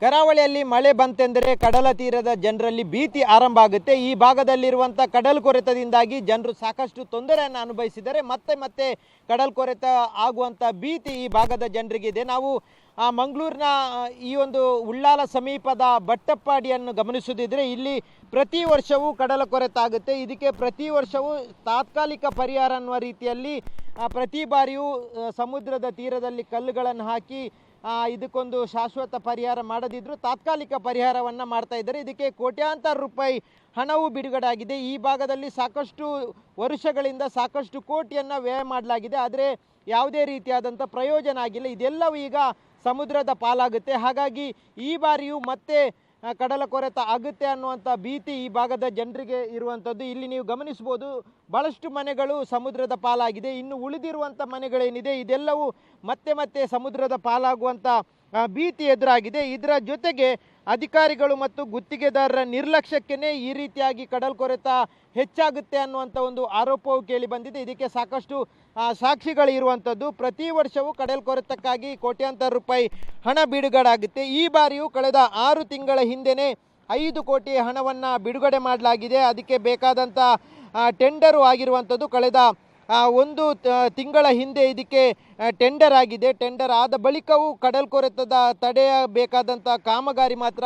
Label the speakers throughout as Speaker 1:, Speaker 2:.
Speaker 1: ಕರಾವಳಿಯಲ್ಲಿ ಮಳೆ ಬಂತೆಂದರೆ ಕಡಲ ತೀರದ ಜನರಲ್ಲಿ ಭೀತಿ ಆರಂಭ ಆಗುತ್ತೆ. ಈ ಭಾಗದಲ್ಲಿರುವಂಥ ಕಡಲ್ ಕೊರೆತದಿಂದಾಗಿ ಜನರು ಸಾಕಷ್ಟು ತೊಂದರೆಯನ್ನು ಅನುಭವಿಸಿದರೆ ಮತ್ತೆ ಮತ್ತೆ ಕಡಲ್ ಕೊರೆತ ಆಗುವಂಥ ಭೀತಿ ಈ ಭಾಗದ ಜನರಿಗಿದೆ. ನಾವು, ಆ, ಮಂಗಳೂರಿನ ಈ ಒಂದು ಉಳ್ಳಾಲ ಸಮೀಪದ ಬಟ್ಟಪ್ಪಾಡಿಯನ್ನು ಗಮನಿಸುತ್ತಿದ್ರೆ ಇಲ್ಲಿ ಪ್ರತಿ ವರ್ಷವೂ ಕಡಲ ಕೊರೆತ ಆಗುತ್ತೆ. ಇದಕ್ಕೆ ಪ್ರತಿ ವರ್ಷವೂ ತಾತ್ಕಾಲಿಕ ಪರಿಹಾರ ಅನ್ನುವ ರೀತಿಯಲ್ಲಿ ಪ್ರತಿ ಬಾರಿಯೂ ಸಮುದ್ರದ ತೀರದಲ್ಲಿ ಕಲ್ಲುಗಳನ್ನು ಹಾಕಿ ಇದಕ್ಕೊಂದು ಶಾಶ್ವತ ಪರಿಹಾರ ಮಾಡದಿದ್ದರೂ ತಾತ್ಕಾಲಿಕ ಪರಿಹಾರವನ್ನು ಮಾಡ್ತಾ ಇದ್ದಾರೆ. ಇದಕ್ಕೆ ಕೋಟ್ಯಾಂತರ ರೂಪಾಯಿ ಹಣವು ಬಿಡುಗಡೆ ಈ ಭಾಗದಲ್ಲಿ ಸಾಕಷ್ಟು ವರ್ಷಗಳಿಂದ ಸಾಕಷ್ಟು ಕೋಟಿಯನ್ನು ವ್ಯಯ ಮಾಡಲಾಗಿದೆ. ಆದರೆ ಯಾವುದೇ ರೀತಿಯಾದಂಥ ಪ್ರಯೋಜನ ಆಗಿಲ್ಲ. ಇದೆಲ್ಲವೂ ಈಗ ಸಮುದ್ರದ ಪಾಲಾಗುತ್ತೆ. ಹಾಗಾಗಿ ಈ ಬಾರಿಯೂ ಮತ್ತೆ ಕಡಲ ಕೊರೆತ ಆಗುತ್ತೆ ಅನ್ನುವಂಥ ಭೀತಿ ಈ ಭಾಗದ ಜನರಿಗೆ ಇರುವಂಥದ್ದು. ಇಲ್ಲಿ ನೀವು ಗಮನಿಸ್ಬೋದು ಭಾಳಷ್ಟು ಮನೆಗಳು ಸಮುದ್ರದ ಪಾಲಾಗಿದೆ. ಇನ್ನು ಉಳಿದಿರುವಂಥ ಮನೆಗಳೇನಿದೆ, ಇದೆಲ್ಲವೂ ಮತ್ತೆ ಮತ್ತೆ ಸಮುದ್ರದ ಪಾಲಾಗುವಂಥ ಭೀತಿ ಎದುರಾಗಿದೆ. ಇದರ ಜೊತೆಗೆ ಅಧಿಕಾರಿಗಳು ಮತ್ತು ಗುತ್ತಿಗೆದಾರರ ನಿರ್ಲಕ್ಷ್ಯಕ್ಕೇ ಈ ರೀತಿಯಾಗಿ ಕಡಲ್ ಕೊರೆತ ಹೆಚ್ಚಾಗುತ್ತೆ ಅನ್ನುವಂಥ ಒಂದು ಆರೋಪವು ಕೇಳಿ ಬಂದಿದೆ. ಇದಕ್ಕೆ ಸಾಕಷ್ಟು ಸಾಕ್ಷಿಗಳು ಇರುವಂಥದ್ದು. ಪ್ರತಿ ವರ್ಷವೂ ಕಡಲ್ ಕೊರೆತಕ್ಕಾಗಿ ಕೋಟ್ಯಾಂತರ ರೂಪಾಯಿ ಹಣ ಬಿಡುಗಡೆ ಈ ಬಾರಿಯೂ ಕಳೆದ ಆರು ತಿಂಗಳ ಹಿಂದೆಯೇ ಐದು ಕೋಟಿ ಹಣವನ್ನು ಬಿಡುಗಡೆ ಮಾಡಲಾಗಿದೆ. ಅದಕ್ಕೆ ಬೇಕಾದಂಥ ಟೆಂಡರು ಆಗಿರುವಂಥದ್ದು ಕಳೆದ ಒಂದು ತಿಂಗಳ ಹಿಂದೆ ಇದಕ್ಕೆ ಟೆಂಡರ್ ಆಗಿದೆ. ಟೆಂಡರ್ ಆದ ಬಳಿಕವೂ ಕಡಲ್ ಕೊರೆತದ ತಡೆಯಬೇಕಾದಂಥ ಕಾಮಗಾರಿ ಮಾತ್ರ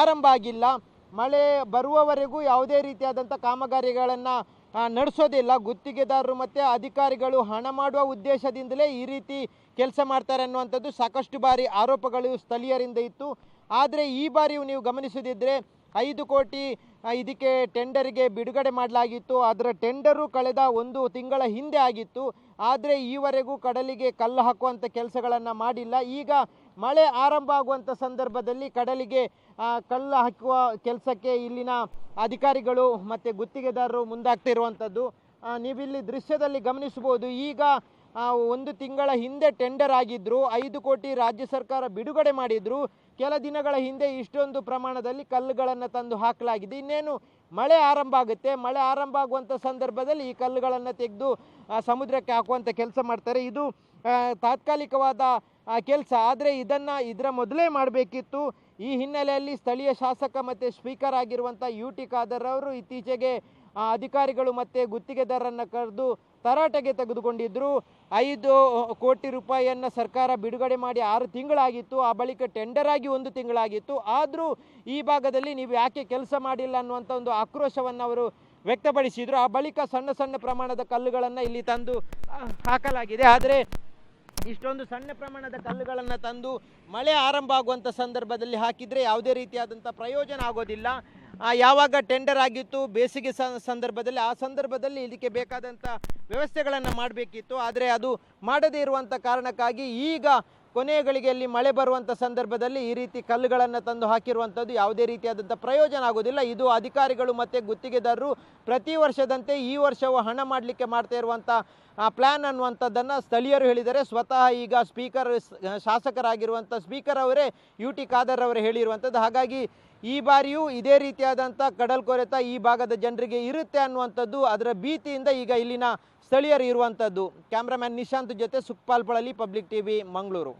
Speaker 1: ಆರಂಭ ಆಗಿಲ್ಲ. ಮಳೆ ಬರುವವರೆಗೂ ಯಾವುದೇ ರೀತಿಯಾದಂಥ ಕಾಮಗಾರಿಗಳನ್ನು ನಡೆಸೋದಿಲ್ಲ ಗುತ್ತಿಗೆದಾರರು ಮತ್ತು ಅಧಿಕಾರಿಗಳು ಹಣ ಮಾಡುವ ಉದ್ದೇಶದಿಂದಲೇ ಈ ರೀತಿ ಕೆಲಸ ಮಾಡ್ತಾರೆ ಅನ್ನುವಂಥದ್ದು ಸಾಕಷ್ಟು ಬಾರಿ ಆರೋಪಗಳು ಸ್ಥಳೀಯರಿಂದ ಇತ್ತು. ಆದರೆ ಈ ಬಾರಿಯೂ ನೀವು ಗಮನಿಸದಿದ್ದರೆ ಐದು ಕೋಟಿ ಇದಕ್ಕೆ ಟೆಂಡರ್ಗೆ ಬಿಡುಗಡೆ ಮಾಡಲಾಗಿತ್ತು. ಅದರ ಟೆಂಡರು ಕಳೆದ ಒಂದು ತಿಂಗಳ ಹಿಂದೆ ಆಗಿತ್ತು. ಆದರೆ ಈವರೆಗೂ ಕಡಲಿಗೆ ಕಲ್ಲು ಹಾಕುವಂಥ ಕೆಲಸಗಳನ್ನು ಮಾಡಿಲ್ಲ. ಈಗ ಮಳೆ ಆರಂಭ ಆಗುವಂಥ ಸಂದರ್ಭದಲ್ಲಿ ಕಡಲಿಗೆ ಕಲ್ಲು ಹಾಕುವ ಕೆಲಸಕ್ಕೆ ಇಲ್ಲಿನ ಅಧಿಕಾರಿಗಳು ಮತ್ತು ಗುತ್ತಿಗೆದಾರರು ಮುಂದಾಗ್ತಿರುವಂಥದ್ದು ನೀವಿಲ್ಲಿ ದೃಶ್ಯದಲ್ಲಿ ಗಮನಿಸಬಹುದು. ಈಗ ಒಂದು ತಿಂಗಳ ಹಿಂದೆ ಟೆಂಡರ್ ಆಗಿದ್ರು, ಐದು ಕೋಟಿ ರಾಜ್ಯ ಸರ್ಕಾರ ಬಿಡುಗಡೆ ಮಾಡಿದ್ರು. ಕೆಲ ದಿನಗಳ ಹಿಂದೆ ಇಷ್ಟೊಂದು ಪ್ರಮಾಣದಲ್ಲಿ ಕಲ್ಲುಗಳನ್ನು ತಂದು ಹಾಕಲಾಗಿದೆ. ಇನ್ನೇನು, ಮಳೆ ಆರಂಭ ಆಗುತ್ತೆ. ಮಳೆ ಆರಂಭ ಆಗುವಂಥ ಸಂದರ್ಭದಲ್ಲಿ ಈ ಕಲ್ಲುಗಳನ್ನು ತೆಗೆದು ಸಮುದ್ರಕ್ಕೆ ಹಾಕುವಂಥ ಕೆಲಸ ಮಾಡ್ತಾರೆ. ಇದು ತಾತ್ಕಾಲಿಕವಾದ ಕೆಲಸ. ಆದರೆ ಇದನ್ನು ಇದರ ಮೊದಲೇ ಮಾಡಬೇಕಿತ್ತು. ಈ ಹಿನ್ನೆಲೆಯಲ್ಲಿ ಸ್ಥಳೀಯ ಶಾಸಕ ಮತ್ತು ಸ್ಪೀಕರ್ ಆಗಿರುವಂಥ ಯು ಟಿ ಖಾದರ್ ಅವರು ಇತ್ತೀಚೆಗೆ ಆ, ಅಧಿಕಾರಿಗಳು ಮತ್ತೆ ಗುತ್ತಿಗೆದಾರರನ್ನು ಕರೆದು ತರಾಟೆಗೆ ತೆಗೆದುಕೊಂಡಿದ್ದರು ಐದು ಕೋಟಿ ರೂಪಾಯಿಯನ್ನು ಸರ್ಕಾರ ಬಿಡುಗಡೆ ಮಾಡಿ ಆರು ತಿಂಗಳಾಗಿತ್ತು. ಆ ಬಳಿಕ ಟೆಂಡರ್ ಆಗಿ ಒಂದು ತಿಂಗಳಾಗಿತ್ತು. ಆದರೂ ಈ ಭಾಗದಲ್ಲಿ ನೀವು ಯಾಕೆ ಕೆಲಸ ಮಾಡಿಲ್ಲ ಅನ್ನುವಂಥ ಒಂದು ಆಕ್ರೋಶವನ್ನು ಅವರು ವ್ಯಕ್ತಪಡಿಸಿದರು. ಆ ಬಳಿಕ ಸಣ್ಣ ಸಣ್ಣ ಪ್ರಮಾಣದ ಕಲ್ಲುಗಳನ್ನು ಇಲ್ಲಿ ತಂದು ಹಾಕಲಾಗಿದೆ. ಆದರೆ ಇಷ್ಟೊಂದು ಸಣ್ಣ ಪ್ರಮಾಣದ ಕಲ್ಲುಗಳನ್ನು ತಂದು ಮಳೆ ಆರಂಭ ಆಗುವಂಥ ಸಂದರ್ಭದಲ್ಲಿ ಹಾಕಿದರೆ ಯಾವುದೇ ರೀತಿಯಾದಂಥ ಪ್ರಯೋಜನ ಆಗೋದಿಲ್ಲ. ಯಾವಾಗ ಟೆಂಡರ್ ಆಗಿತ್ತು, ಬೇಸಿಗೆ ಸಂದರ್ಭದಲ್ಲಿ, ಆ ಸಂದರ್ಭದಲ್ಲಿ ಇದಕ್ಕೆ ಬೇಕಾದಂಥ ವ್ಯವಸ್ಥೆಗಳನ್ನು ಮಾಡಬೇಕಿತ್ತು. ಆದರೆ ಅದು ಮಾಡದೇ ಇರುವಂಥ ಕಾರಣಕ್ಕಾಗಿ ಈಗ ಕೊನೆಯ ಗಳಿಗೆಯಲ್ಲಿ ಮಳೆ ಬರುವಂಥ ಸಂದರ್ಭದಲ್ಲಿ ಈ ರೀತಿ ಕಲ್ಲುಗಳನ್ನು ತಂದು ಹಾಕಿರುವಂಥದ್ದು ಯಾವುದೇ ರೀತಿಯಾದಂಥ ಪ್ರಯೋಜನ ಆಗೋದಿಲ್ಲ ಇದು ಅಧಿಕಾರಿಗಳು ಮತ್ತು ಗುತ್ತಿಗೆದಾರರು ಪ್ರತಿ ವರ್ಷದಂತೆ ಈ ವರ್ಷವೂ ಹಣ ಮಾಡಲಿಕ್ಕೆ ಮಾಡ್ತಾ ಇರುವಂಥ ಪ್ಲ್ಯಾನ್ ಅನ್ನುವಂಥದ್ದನ್ನು ಸ್ಥಳೀಯರು ಹೇಳಿದರೆ ಸ್ವತಃ ಈಗ ಸ್ಪೀಕರ್ ಶಾಸಕರಾಗಿರುವಂಥ ಸ್ಪೀಕರ್ ಅವರೇ ಯು ಟಿ ಖಾದರ್ ಅವರೇ ಹೇಳಿರುವಂಥದ್ದು ಹಾಗಾಗಿ ಈ ಬಾರಿಯೂ ಇದೇ ರೀತಿಯಾದಂಥ ಕಡಲ್ ಕೊರೆತ ಈ ಭಾಗದ ಜನರಿಗೆ ಇರುತ್ತೆ ಅನ್ನುವಂಥದ್ದು ಅದರ ಭೀತಿಯಿಂದ ಈಗ ಇಲ್ಲಿನ ಸ್ಥಳೀಯರು ಇರುವಂಥದ್ದು ಕ್ಯಾಮ್ರಾಮ್ಯಾನ್ ನಿಶಾಂತ್ ಜೊತೆ ಸುಕ್ಪಾಲ್ ಪಳಲಿ ಪಬ್ಲಿಕ್ ಟಿವಿ, ಮಂಗಳೂರು.